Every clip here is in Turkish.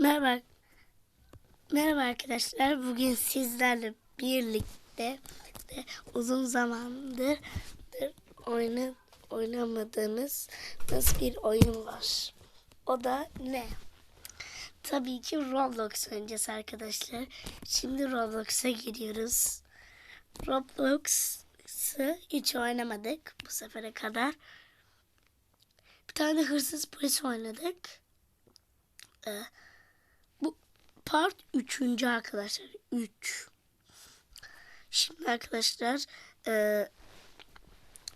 Merhaba. Merhaba arkadaşlar. Bugün sizlerle birlikte de uzun zamandır oyna, oynamadığımız nasıl bir oyun var. O da ne? Tabii ki Roblox oynayacağız arkadaşlar. Şimdi Roblox'a giriyoruz. Roblox'ı hiç oynamadık bu sefere kadar. Bir tane hırsız polis oynadık. Ee, part üçüncü arkadaşlar. Üç. Şimdi arkadaşlar e,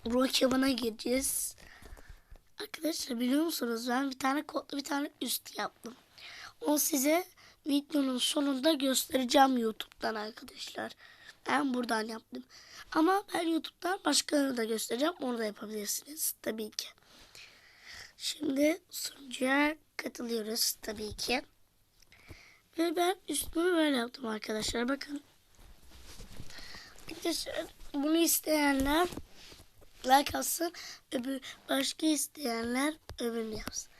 Brokeman'a gireceğiz. Arkadaşlar biliyor musunuz ben bir tane kodlu bir tane üst yaptım. Onu size videonun sonunda göstereceğim YouTube'dan arkadaşlar. Ben buradan yaptım. Ama ben YouTube'dan başkalarını da göstereceğim. Onu da yapabilirsiniz tabii ki. Şimdi sunucuya katılıyoruz tabii ki. Ve ben üstümü böyle yaptım arkadaşlar. Bakın. Arkadaşlar bunu isteyenler like atsın. Öbür, başka isteyenler öbürünü yapsın.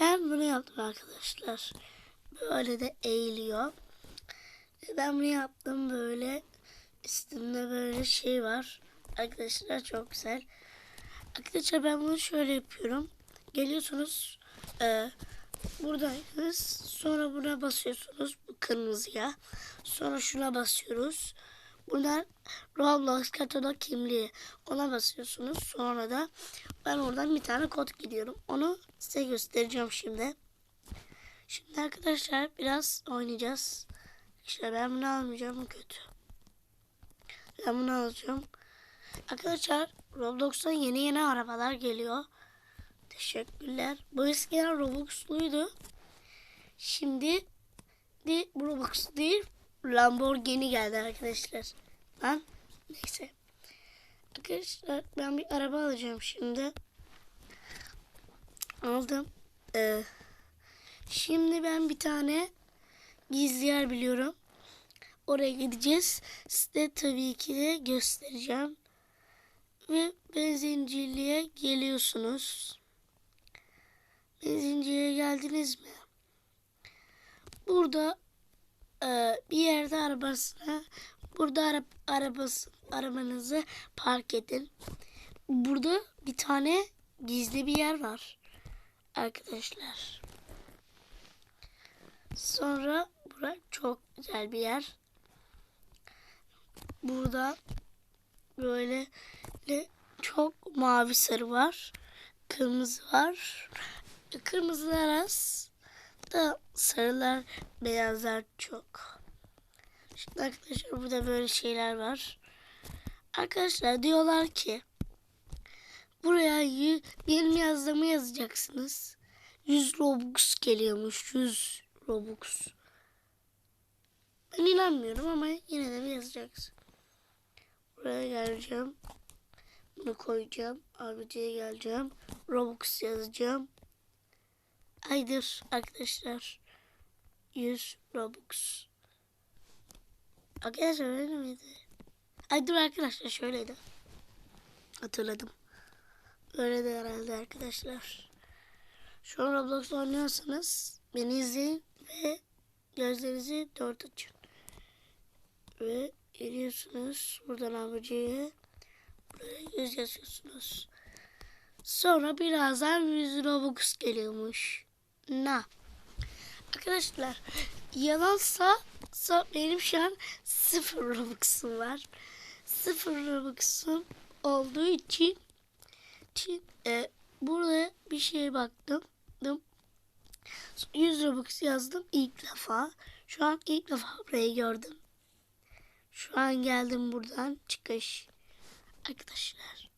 Ben bunu yaptım arkadaşlar. Böyle de eğiliyor. Ben bunu yaptım böyle. Üstünde böyle şey var. Arkadaşlar çok güzel. Arkadaşlar ben bunu şöyle yapıyorum. Geliyorsunuz. E, buradayız. Sonra buna basıyorsunuz. Bu kırmızıya. Sonra şuna basıyoruz. Bunlar Roblox katalog kimliği. Ona basıyorsunuz. Sonra da ben oradan bir tane kod gidiyorum. Onu size göstereceğim şimdi. Şimdi arkadaşlar biraz oynayacağız. İşte ben bunu almayacağım. Kötü. Ben bunu alacağım. Arkadaşlar Roblox'ta yeni yeni arabalar geliyor. Teşekkürler. Bu eskiden Robux'luydu. Şimdi de Robux değil Lamborghini geldi arkadaşlar. Lan neyse. Arkadaşlar ben bir araba alacağım şimdi. Aldım. Ee, şimdi ben bir tane gizli yer biliyorum. Oraya gideceğiz. Size tabii ki de göstereceğim. Ve benzinciliğe geliyorsunuz. Benzinciliğe geldiniz mi? Burada e, bir yerde arabasına burada ara, arabası arabanızı park edin. Burada bir tane gizli bir yer var. Arkadaşlar. Sonra bura çok güzel bir yer. Burada böyle çok mavi sarı var. Kırmızı var. Kırmızılar az da sarılar beyazlar çok. Şimdi arkadaşlar burada böyle şeyler var. Arkadaşlar diyorlar ki buraya y- benim yazdığımı yazacaksınız. 100 Robux geliyormuş. 100 Robux. Ben inanmıyorum ama yine de bir yazacaksın. Buraya geleceğim. Bunu koyacağım. Abiciye geleceğim. Robux yazacağım. Aydır arkadaşlar. 100 Robux. Arkadaşlar öyle miydi? Ay dur arkadaşlar şöyleydi. Hatırladım. Öyle de herhalde arkadaşlar. Şu an Roblox oynuyorsanız beni izleyin ve gözlerinizi dört açın. Ve geliyorsunuz buradan abiciye. Buraya yüz yazıyorsunuz. Sonra birazdan 100 Robux geliyormuş. Na. Arkadaşlar yalansa sa- benim şu an 0 Robux'um var. 0 Robux'um olduğu için, için e, burada bir şeye baktım. 100 Robux yazdım ilk defa. Şu an ilk defa burayı gördüm. Şu an geldim buradan çıkış. Arkadaşlar.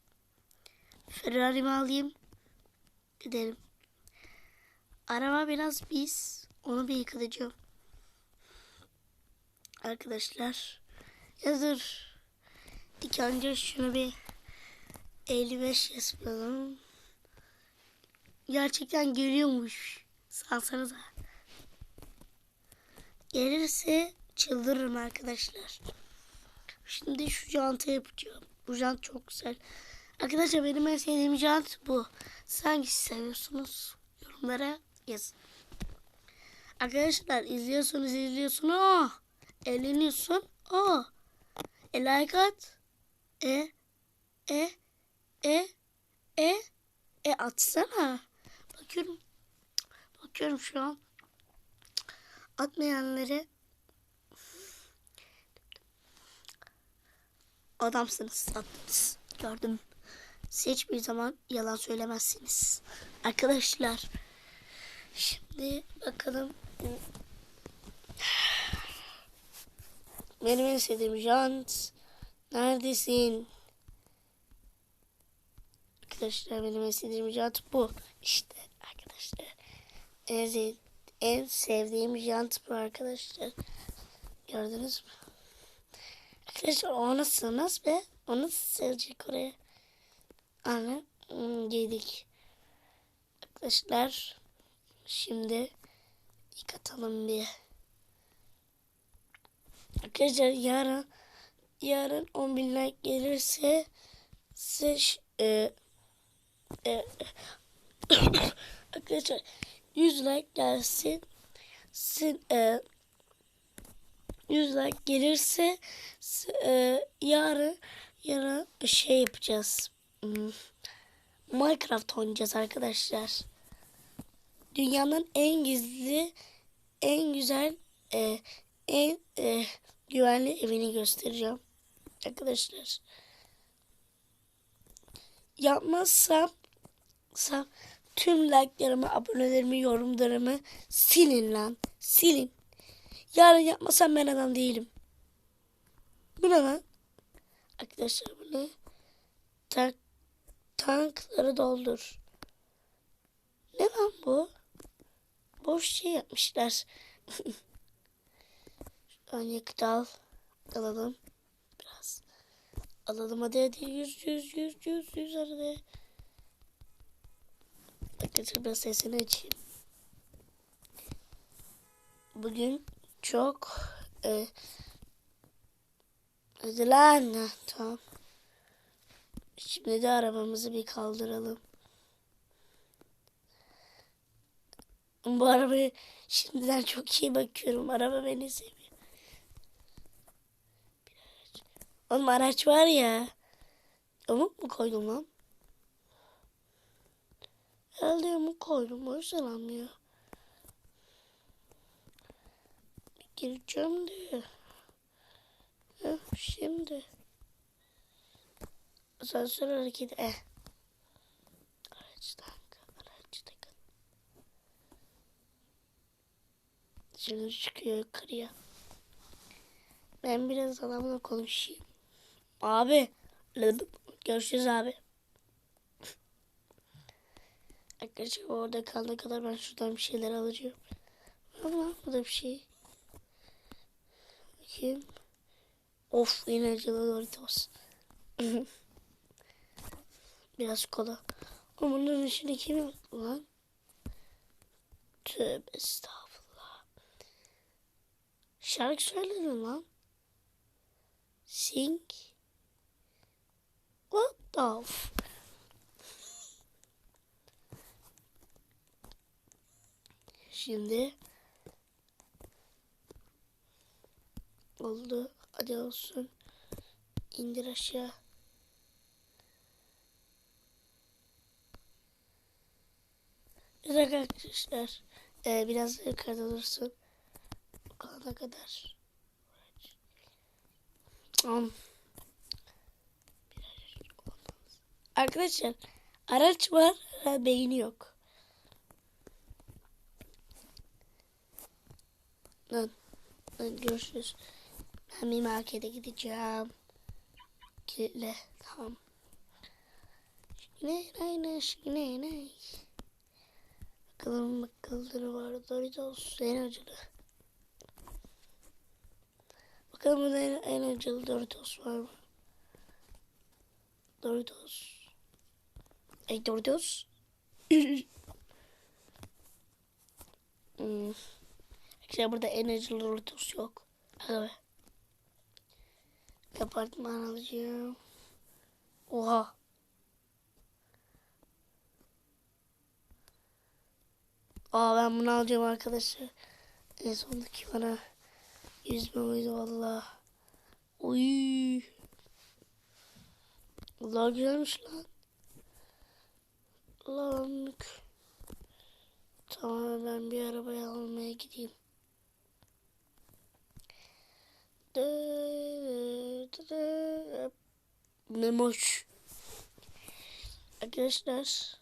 Ferrari'mi alayım. Gidelim. Araba biraz pis. Onu bir yıkatacağım. Arkadaşlar. Yazır. İlk önce şunu bir 55 yapalım. Gerçekten geliyormuş. Sansanıza. Gelirse çıldırırım arkadaşlar. Şimdi şu jantı yapacağım. Bu jant çok güzel. Arkadaşlar benim en sevdiğim jant bu. Siz seviyorsunuz? Yorumlara yazın. Arkadaşlar izliyorsunuz izliyorsun. Oh. Eğleniyorsun. Oh. E like at. E. E. E. E. E atsana. Bakıyorum. Bakıyorum şu an. Atmayanları adamsınız. Attınız. Gördüm. Siz hiçbir zaman yalan söylemezsiniz. Arkadaşlar. Şimdi bakalım. Benim en sevdiğim jant. Neredesin? Arkadaşlar benim en sevdiğim jant bu. İşte arkadaşlar. En, en sevdiğim jant bu arkadaşlar. Gördünüz mü? Arkadaşlar o nasıl sığmaz be? O nasıl sığacak oraya? Anne hmm, yedik. Arkadaşlar şimdi yıkatalım bir. Arkadaşlar yarın yarın 10 bin like gelirse siz e, e, arkadaşlar 100 like gelsin sin, e, 100 like gelirse e, yarın yarın şey yapacağız. Hmm, Minecraft oynayacağız arkadaşlar. Dünyanın en gizli, en güzel, e, en e, güvenli evini göstereceğim. Arkadaşlar. Yapmazsam sam, tüm like'larımı, abonelerimi, yorumlarımı silin lan. Silin. Yarın yapmasam ben adam değilim. Bu ne lan? Arkadaşlar bu ne? Tank, tankları doldur. Ne lan bu? Boş şey yapmışlar. Şuradan yakıt al. Alalım. Biraz. Alalım hadi hadi. Yüz yüz yüz yüz yüz hadi. Arkadaşlar biraz sesini açayım. Bugün çok e, hadi lan. Tamam. Şimdi de arabamızı bir kaldıralım. Bu arabaya şimdiden çok iyi bakıyorum. Araba beni seviyor. Bir araç. Oğlum araç var ya. Yamuk mu koydum lan? Herhalde yamuk koydum. O yüzden almıyor. Gireceğim de. Heh, şimdi. Asansör hareketi. Eh. Şimdi çıkıyor yukarıya. Ben biraz adamla konuşayım. Abi. Görüşürüz abi. Arkadaşlar orada kalana kadar ben şuradan bir şeyler alacağım. Ama bu da bir şey. Bakayım. Of yine acılı Doritos. Biraz kola. Ama bunun içine kim yaptı lan? Tövbe estağfurullah. Şarkı söyledin lan. Sing. What the f- Şimdi oldu. Hadi olsun. İndir aşağı. Evet arkadaşlar. Ee, biraz da yukarıda dursun. Kalana kadar. Arkadaşlar araç var beyni yok. Lan, lan görüşürüz. Ben bir markete gideceğim. Kilitle. Tamam. Ne ne ne ne ne. Bakalım bakalım var. Doritos en acılı. Bakalım en, en acılı Doritos var mı? Doritos. Ey Doritos. hmm. Arkadaşlar burada en acılı Doritos yok. Hadi be. Alacağım. Oha. Aa ben bunu alacağım arkadaşlar. En sondaki bana yüzme uydu valla. Güzelmiş lan. Lan. Tamam ben bir arabayı almaya gideyim. Memoş. Arkadaşlar.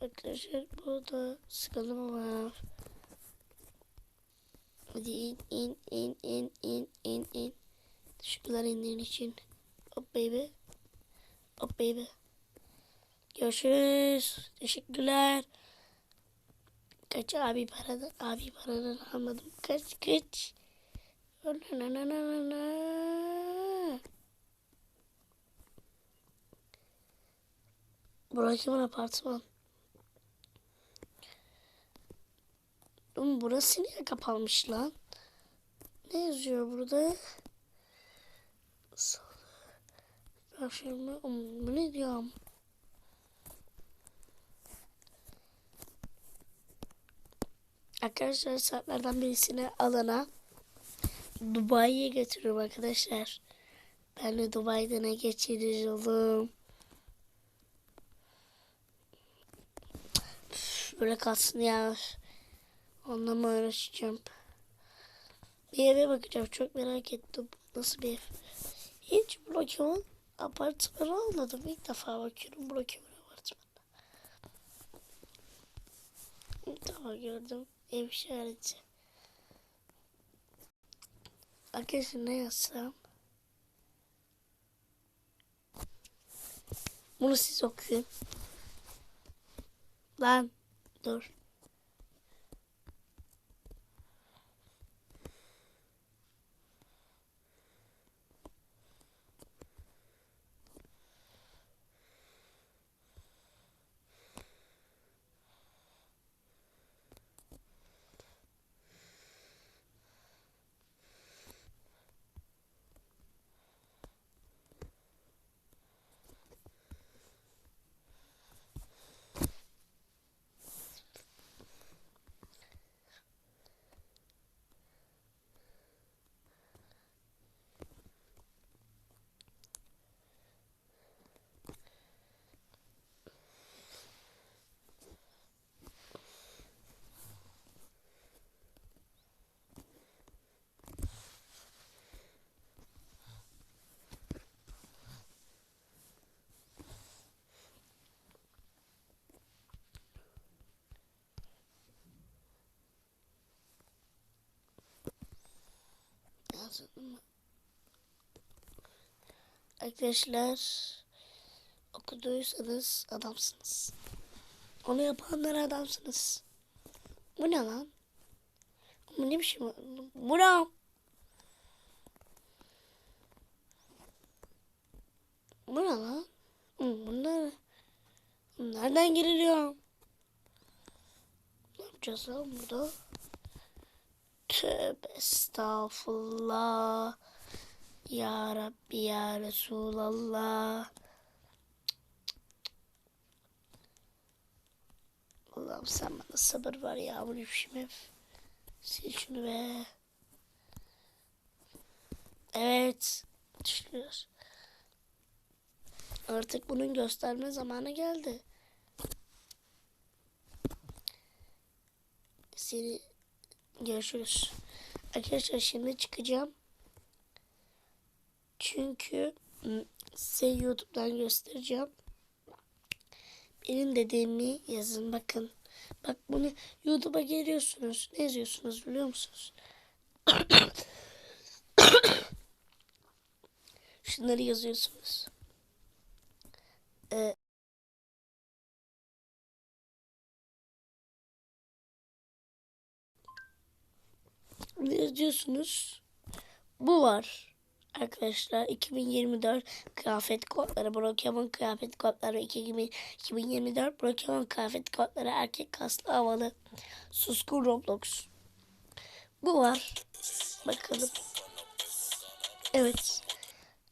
Arkadaşlar burada sıkıldım ama. Hadi in in in in in in in. Teşekkürler indiğin için. Hop baby. Hop baby. Görüşürüz. Teşekkürler. Kaç abi paradan abi paradan almadım. Kaç kaç. Na na na na na. Burası kimin apartman? Oğlum burası niye kapanmış lan? Ne yazıyor burada? Oğlum, bu ne diyorum? Arkadaşlar saatlerden birisini alana Dubai'ye götürüyorum arkadaşlar. Ben de Dubai'de ne geçiririz oğlum. Üf, Böyle kalsın ya. Onunla mı uğraşacağım? Bir eve bakacağım. Çok merak ettim. Nasıl bir ev? Hiç Brokeman apartmanı almadım. İlk defa bakıyorum Brokeman apartmanı. İlk defa gördüm. Ev işareti. Arkadaşlar ne yazsam? Bunu siz okuyun. Lan dur. Yazdım mı? Arkadaşlar okuduysanız adamsınız. Onu yapanlar adamsınız. Bu ne lan? Bu ne biçim? Bu ne? Bu ne lan? Bunlar nereden giriliyor? Ne yapacağız lan burada? Tövbe estağfurullah. Ya Rabbi ya Resulallah. Allah'ım sen bana sabır ver ya. Bu ne biçim ev? Sil şunu be. Evet. Düşünüyoruz. Artık bunun gösterme zamanı geldi. Seni görüşürüz. Arkadaşlar şimdi çıkacağım. Çünkü ım, size YouTube'dan göstereceğim. Benim dediğimi yazın bakın. Bak bunu YouTube'a geliyorsunuz. Ne yazıyorsunuz biliyor musunuz? Şunları yazıyorsunuz. Ee, yazıyorsunuz? Bu var. Arkadaşlar 2024 kıyafet kodları Brokeman kıyafet kodları 2000 2024 Brokeman kıyafet kodları erkek kaslı havalı suskun Roblox. Bu var. Bakalım. Evet.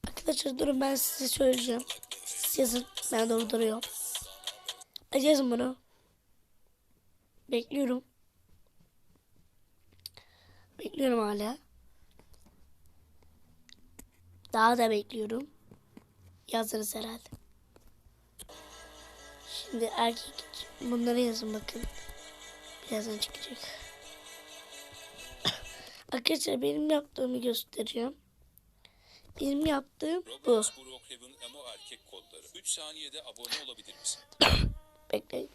Arkadaşlar durun ben size söyleyeceğim. Siz yazın. Ben durduruyorum. Hadi yazın bunu. Bekliyorum. Bekliyorum hala. Daha da bekliyorum. Yazdınız herhalde. Şimdi erkek bunları yazın bakın. Birazdan çıkacak. Arkadaşlar benim yaptığımı gösteriyorum. Benim yaptığım bu. Roblox Brookhaven Emo erkek kodları. 3 saniyede abone olabilir misin? Bekleyin.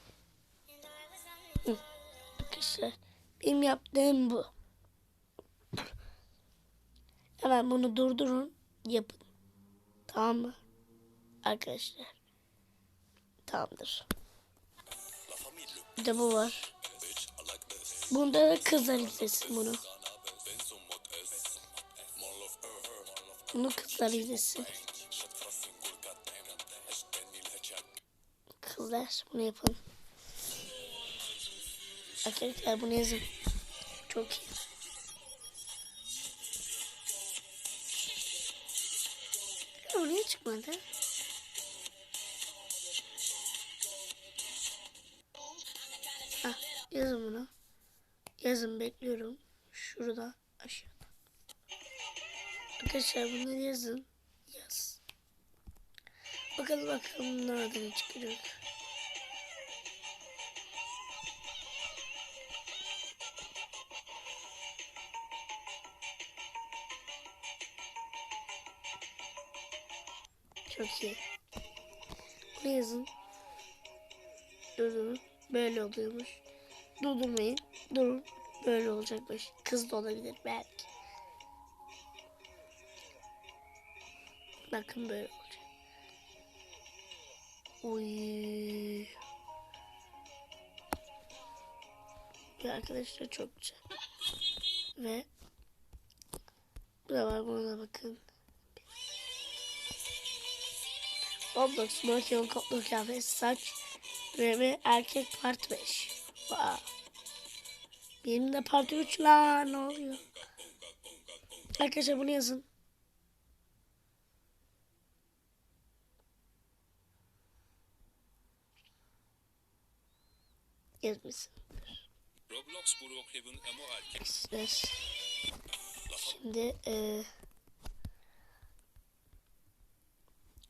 Arkadaşlar benim yaptığım bu. Hemen bunu durdurun. Yapın. Tamam mı? Arkadaşlar. Tamamdır. Bir de bu var. Bunda da kızlar izlesin bunu. Bunu kızlar izlesin. Kızlar bunu yapın. Arkadaşlar bunu yazın. Çok iyi. Çıkmadı? Ah, yazın bunu. Yazın bekliyorum. Şurada aşağıda. Arkadaşlar bunu yazın. Yaz. Bakalım bakalım nereden çıkacak. Çok iyi. Yazın. Durdurun. Böyle oluyormuş. Durdurmayın. Durun. Böyle olacakmış. Kız da olabilir belki. Bakın böyle olacak. Uy. Arkadaşlar çok güzel. Ve bu da var buna da bakın. Roblox, Brokeon, Koplu Kıyafet, Saç, ve Erkek Part 5. Wow. Benim de Part 3 la ne oluyor? Arkadaşlar bunu yazın. Yazmışsın. Roblox. Şimdi e,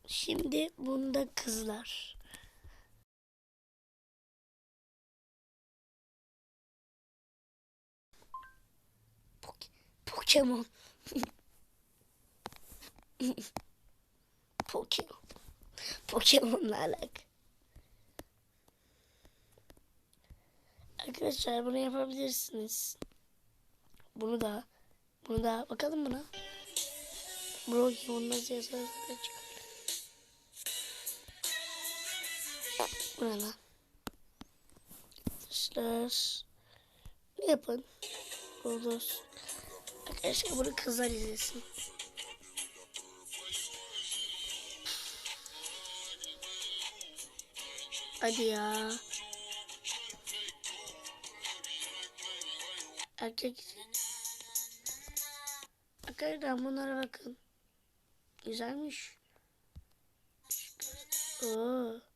Şimdi bunda kızlar. Pok- Pokemon. Pokemon. Pokemon'la alakalı. Arkadaşlar bunu yapabilirsiniz. Bunu da. Bunu da. Bakalım buna. Pokemon nasıl yazarız? Bu ne lan? Arkadaşlar. Ne yapın? Olur. Arkadaşlar bunu kızlar izlesin. Hadi ya. Erkek. Arkadaşlar bunlara bakın. Güzelmiş. Oo.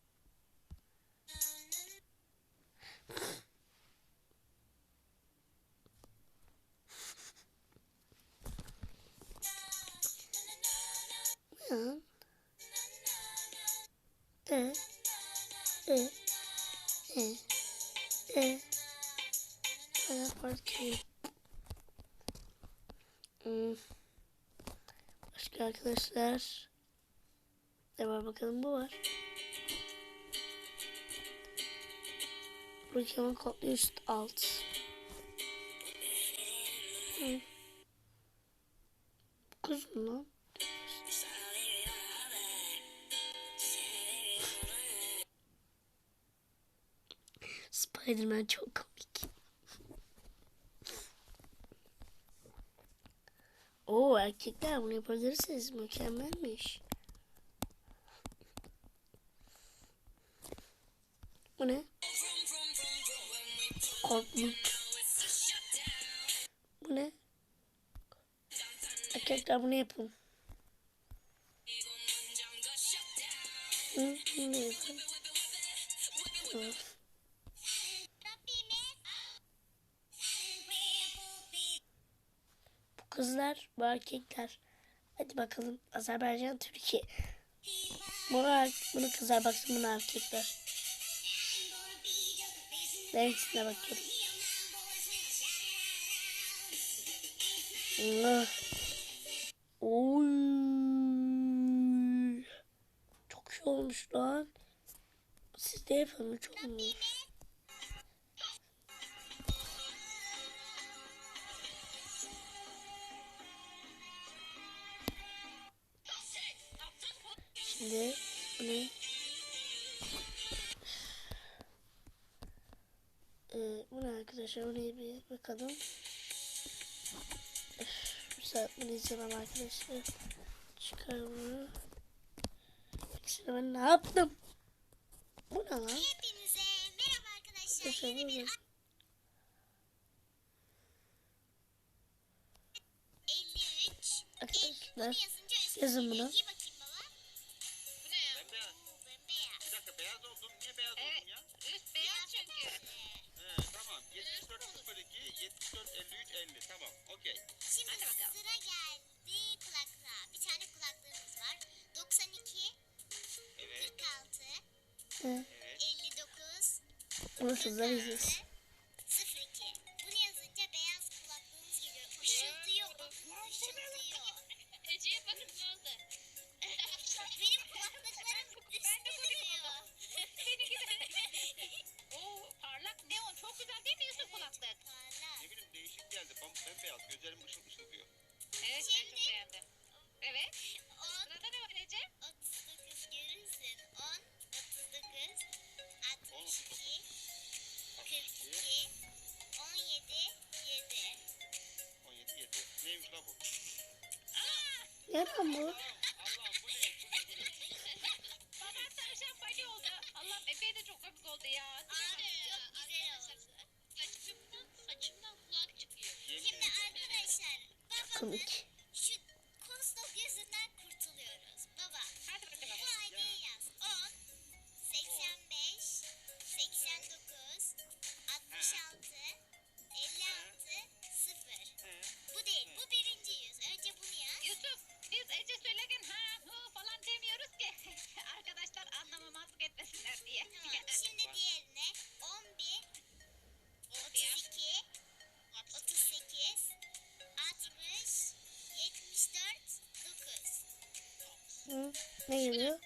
Arkadaşlar. Ne var bakalım bu var. Pokemon kodlu üst alt. Hı. Kız mı lan? Spiderman çok komik. Oo erkekler bunu yapabilirsiniz. Mükemmelmiş. Bu ne? Korkmuş. Bu ne? Erkekler bunu yapın. Hı, bunu yapın. Hı. Kızlar bu erkekler. Hadi bakalım Azerbaycan Türkiye. Bunu, er-, bunu kızlar baksın bunu erkekler. Ben ikisine bakıyorum. Allah. Oy. Çok şey olmuş lan. Sizde yapalım çok olmuş. arkadaşlar oraya bir bakalım. Bir saat bunu izlemem arkadaşlar. Çıkar bunu. İşte ben ne yaptım? Bu ne lan? Hepinize merhaba arkadaşlar. Yeni bir Arkadaşlar yazın bunu. Yıldızlar izlesin. mu? 没有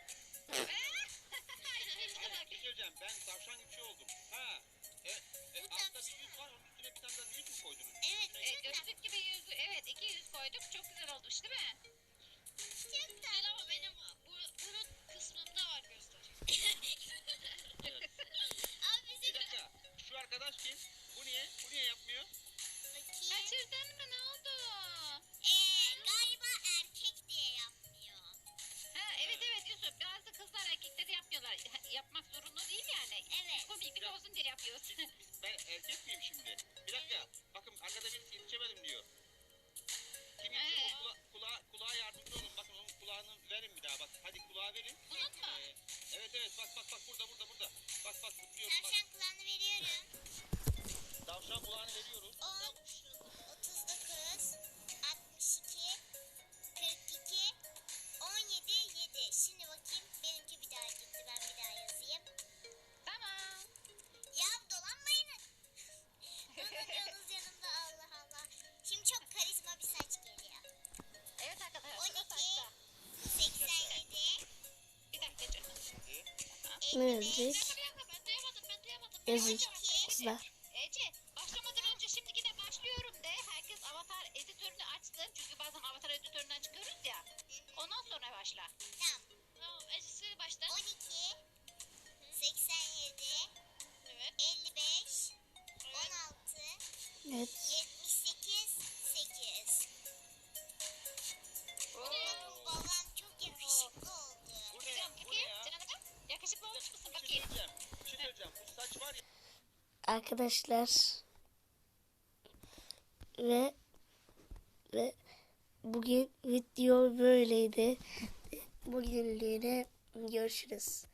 Ne yazık? Yazık kızlar. Ece başlamadan önce şimdi yine başlıyorum de herkes avatar editörünü açsın. Çünkü bazen avatar editöründen çıkıyoruz ya. Ondan sonra başla. Tamam. Tamam Ece söyle başla. 12 87 evet. 55 evet. 16 Evet. arkadaşlar ve ve bugün video böyleydi. Bugünlüğüne görüşürüz.